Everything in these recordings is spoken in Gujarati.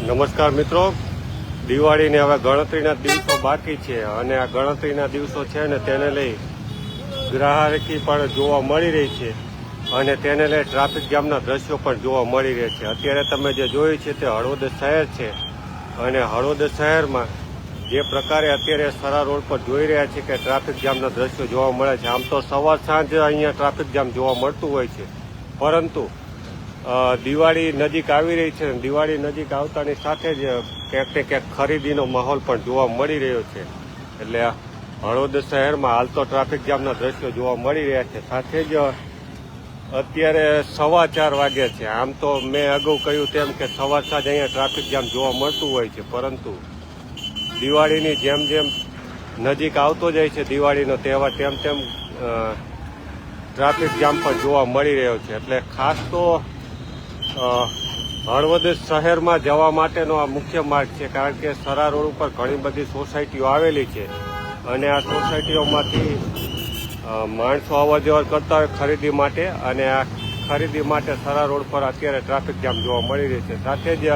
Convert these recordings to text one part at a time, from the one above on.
નમસ્કાર મિત્રો. દિવાળીને હવે ગણતરીના દિવસો બાકી છે અને આ ગણતરીના દિવસો છે ને તેને લઈ ગ્રાહકી પણ જોવા મળી રહી છે અને તેને લઈ ટ્રાફિક જામના દ્રશ્યો પણ જોવા મળી રહ્યા છે. અત્યારે તમે જે જોયું છે તે હળવદ શહેર છે અને હળવદ શહેરમાં જે પ્રકારે અત્યારે સરા રોડ પર જોઈ રહ્યા છે કે ટ્રાફિક જામના દ્રશ્યો જોવા મળે છે. આમ તો સવાર સાંજ અહીંયા ટ્રાફિક જામ જોવા મળતું હોય છે. પરંતુ દિવાળી નજીક આવી રહી છે દિવાળી નજીક આવતાની સાથે જ ક્યાંક ને ક્યાંક ખરીદીનો માહોલ પણ જોવા મળી રહ્યો છે. એટલે હળવદ શહેરમાં હાલ તો ટ્રાફિક જામના દ્રશ્યો જોવા મળી રહ્યા છે. સાથે જ અત્યારે સવા ચાર વાગ્યા છે. આમ તો મેં અગાઉ કહ્યું તેમ કે સવાર સાંજ અહીંયા ટ્રાફિક જામ જોવા મળતું હોય છે. પરંતુ દિવાળીની જેમ જેમ નજીક આવતો જાય છે દિવાળીનો તહેવાર, તેમ તેમ ટ્રાફિક જામ પણ જોવા મળી રહ્યો છે. એટલે ખાસ તો હળવદ શહેરમાં જવા માટેનો આ મુખ્ય માર્ગ છે, કારણ કે સરા રોડ ઉપર ઘણી બધી સોસાયટીઓ આવેલી છે. અને આ સોસાયટીઓમાંથી માણસો અવર જવર કરતા હોય ખરીદી માટે, અને આ ખરીદી માટે સરા રોડ પર અત્યારે ટ્રાફિક જામ જોવા મળી રહી છે. સાથે જ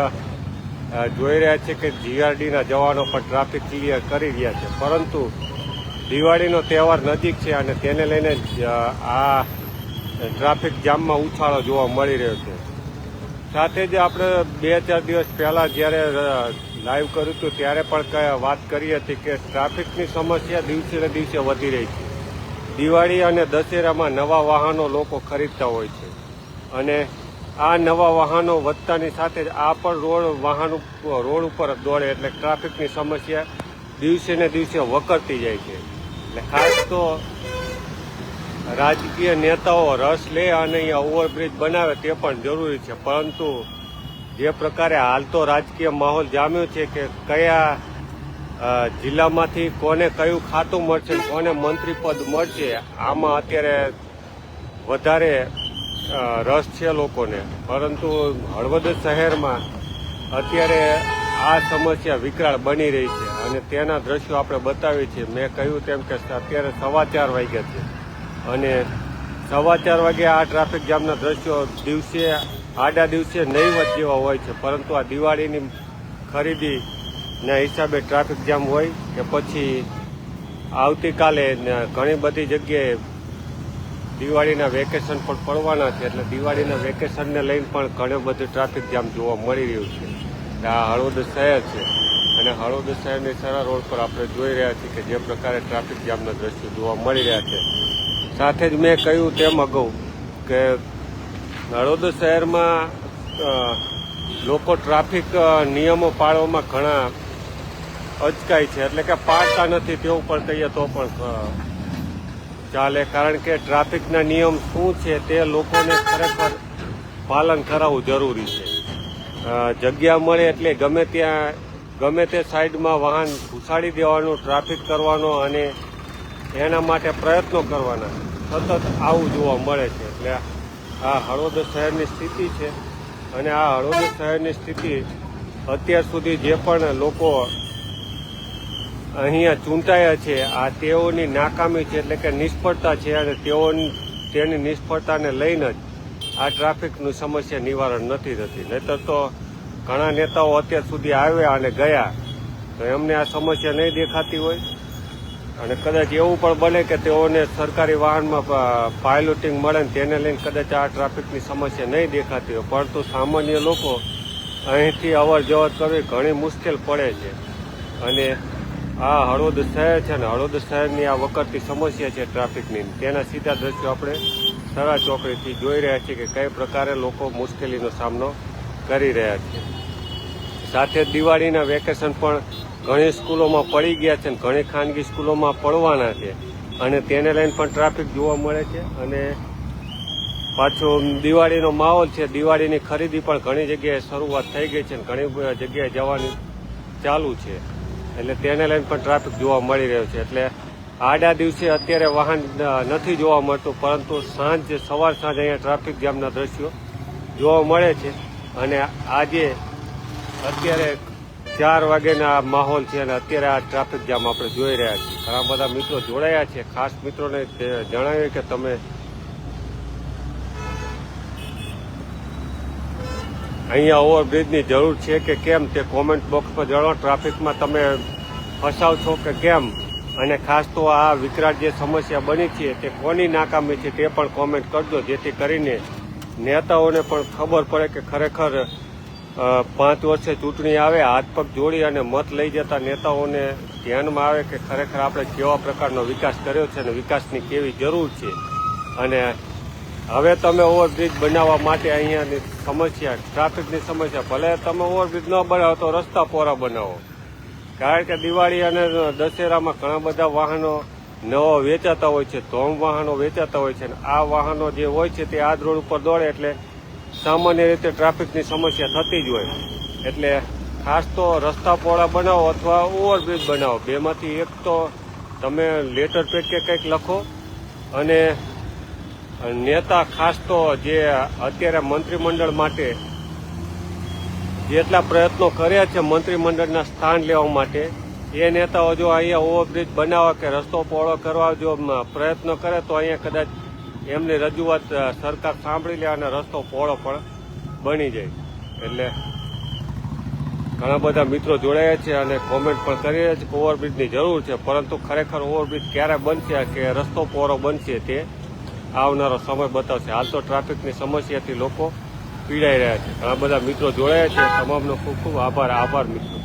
જોઈ રહ્યા છે કે જીઆરડીના જવાનો પણ ટ્રાફિક ક્લિયર કરી રહ્યા છે. પરંતુ દિવાળીનો તહેવાર નજીક છે અને તેને લઈને આ ટ્રાફિક જામમાં ઉછાળો જોવા મળી રહ્યો છે. સાથે જ આપણે બે ચાર દિવસ પહેલા જ્યારે લાઈવ કર્યું હતું, ત્યારે પણ વાત કરી હતી કે ટ્રાફિકની સમસ્યા દિવસે ને દિવસે વધી રહી છે. દિવાળી અને દશેરામાં નવા વાહનો લોકો ખરીદતા હોય છે. અને આ નવા વાહનો વધતાની સાથે જ આ પણ રોડ વાહન રોડ ઉપર દોડે એટલે ટ્રાફિકની સમસ્યા દિવસે ને દિવસે વકરતી જાય છે. એટલે ખાસ તો રાજકીય નેતાઓ રસ લે અને અહીંયા ઓવરબ્રિજ બનાવે તે પણ જરૂરી છે. પરંતુ જે પ્રકારે હાલ તો રાજકીય માહોલ જામ્યો છે કે કયા જિલ્લામાંથી કોને કયું ખાતું મળશે કોને મંત્રી પદ મળશે, આમાં અત્યારે વધારે રસ છે લોકોને. પરંતુ હળવદ શહેરમાં અત્યારે આ સમસ્યા વિકરાળ બની રહી છે અને તેના દ્રશ્યો આપણે બતાવીએ છીએ. મેં કહ્યું તેમ કે અત્યારે સવા ચાર વાગ્યા છે. અને સવા ચાર વાગે આ ટ્રાફિક જામના દ્રશ્યો દિવસે, આડા દિવસે નહીવત જેવા હોય છે. પરંતુ આ દિવાળીની ખરીદીના હિસાબે ટ્રાફિક જામ હોય કે પછી આવતીકાલે ઘણી બધી જગ્યાએ દિવાળીના વેકેશન પણ પડવાના છે. એટલે દિવાળીના વેકેશનને લઈને પણ ઘણો બધો ટ્રાફિક જામ જોવા મળી રહ્યું છે. એટલે આ હળવદ શહેર છે. અને હળવદ શહેરની સારા રોડ પર આપણે જોઈ રહ્યા છીએ કે જે પ્રકારે ટ્રાફિક જામના દ્રશ્યો જોવા મળી રહ્યા છે. સાથે જ મેં કહ્યું તેમ અગાઉ કે હળવદ શહેરમાં લોકો ટ્રાફિક નિયમો પાળવામાં ઘણા અચકાય છે. એટલે કે પાળતા નથી, તેવું પણ કહીએ તો પણ ચાલે. કારણ કે ટ્રાફિકના નિયમ શું છે, તે લોકોને ખરેખર પાલન કરાવવું જરૂરી છે. જગ્યા મળે એટલે ગમે ત્યાં, ગમે તે સાઈડમાં વાહન ઘુસાડી દેવાનું, ટ્રાફિક કરવાનો અને એના માટે પ્રયત્નો કરવાના. સતત આવું જોવા મળે છે. એટલે આ હળવદ શહેરની સ્થિતિ છે અને આ હળવદ શહેરની સ્થિતિ અત્યાર સુધી જે પણ લોકો અહીંયા ચૂંટાયા છે, આ તેઓની નાકામી છે એટલે કે નિષ્ફળતા છે અને તેઓની, તેની નિષ્ફળતાને લઈને જ આ ટ્રાફિકનું સમસ્યા નિવારણ નથી થતી. નહીતર તો ઘણા નેતાઓ અત્યાર સુધી આવ્યા અને ગયા. તો એમને આ સમસ્યા નહીં દેખાતી હોય. અને કદાચ એવું પણ બને કે તેઓને સરકારી વાહનમાં પાયલોટિંગ મળે ને તેને લઈને કદાચ આ ટ્રાફિકની સમસ્યા નહીં દેખાતી હોય. પરંતુ સામાન્ય લોકો અહીંથી અવર જવર કરવી ઘણી મુશ્કેલ પડે છે. અને આ હળવદ શહેર છે ને હળવદ શહેરની આ વખતની સમસ્યા છે ટ્રાફિકની તેના સીધા દ્રશ્યો આપણે સરા ચોકડીથી જોઈ રહ્યા છીએ કે કઈ પ્રકારે લોકો મુશ્કેલીનો સામનો કરી રહ્યા છે. સાથે દિવાળીના વેકેશન પણ ઘણી સ્કૂલોમાં પડી ગયા છે અને ઘણી ખાનગી સ્કૂલોમાં પડવાના છે. અને તેને લઈને પણ ટ્રાફિક જોવા મળે છે અને પાછો દિવાળીનો માહોલ છે. દિવાળીની ખરીદી પણ ઘણી જગ્યાએ શરૂઆત થઈ ગઈ છે અને ઘણી જગ્યાએ જવાની ચાલુ છે. એટલે તેને લઈને પણ ટ્રાફિક જોવા મળી રહ્યો છે. એટલે આડા દિવસે અત્યારે વાહન નથી જોવા મળતું, પરંતુ સાંજ, સવાર સાંજ અહીંયા ટ્રાફિક જામના દ્રશ્યો જોવા મળે છે. અને આજે અત્યારે ચાર વાગ્યાના આ માહોલ છે અને અત્યારે આ ટ્રાફિક જામ આપણે જોઈ રહ્યા છીએ. ઘણા બધા મિત્રો જોડાયા છે. ખાસ મિત્રોને જણાવ્યું કે તમે અહીંયા ઓવરબ્રિજની જરૂર છે કે કેમ તે કોમેન્ટ બોક્સમાં જણાવો. ટ્રાફિકમાં તમે ફસાવ છો કે કેમ? અને ખાસ તો આ વિકરાળ જે સમસ્યા બની છે તે કોની નાકામી છે તે પણ કોમેન્ટ કરજો, જેથી કરીને નેતાઓને પણ ખબર પડે કે ખરેખર પાંચ વર્ષે ચૂંટણી આવે, હાથ પગ જોડી અને મત લઈ જતા નેતાઓને ધ્યાનમાં આવે કે ખરેખર આપણે કેવા પ્રકારનો વિકાસ કર્યો છે અને વિકાસની કેવી જરૂર છે. અને હવે તમે ઓવરબ્રિજ બનાવવા માટે અહીંયાની સમસ્યા, ટ્રાફિકની સમસ્યા, ભલે તમે ઓવરબ્રિજ ન બનાવો તો રસ્તા પોરા બનાવો. કારણ કે દિવાળી અને દશેરામાં ઘણા બધા વાહનો નવા વેચાતા હોય છે, ધોમ વાહનો વેચાતા હોય છે અને આ વાહનો જે હોય છે તે આ રોડ ઉપર દોડે એટલે સામાન્ય રીતે ટ્રાફિકની સમસ્યા થતી જ હોય. એટલે ખાસ તો રસ્તા પહોળા બનાવો અથવા ઓવરબ્રિજ બનાવો, બેમાંથી એક તો તમે લેટર પેડ કે કંઈક લખો અને નેતા ખાસ તો જે અત્યારે મંત્રીમંડળ માટે જેટલા પ્રયત્નો કર્યા છે મંત્રીમંડળના સ્થાન લેવા માટે, એ નેતાઓ જો અહીંયા ઓવરબ્રિજ બનાવવા કે રસ્તો પહોળો કરવા જો પ્રયત્નો કરે તો અહીંયા કદાચ એમની રજૂઆત સરકાર સાંભળી લે અને રસ્તો પહોળો પણ બની જાય. એટલે ઘણા બધા મિત્રો જોડાયા છે અને કોમેન્ટ પણ કરી રહ્યા છે કે ઓવરબ્રિજની જરૂર છે, પરંતુ ખરેખર ઓવરબ્રિજ ક્યારે બનશે કે રસ્તો પહોળો બનશે તે આવનારો સમય બતાવશે. હાલ તો ટ્રાફિકની સમસ્યાથી લોકો પીડાઈ રહ્યા છે. ઘણા બધા મિત્રો જોડાયા છે. તમામનો ખૂબ ખૂબ આભાર. આભાર, મિત્રો.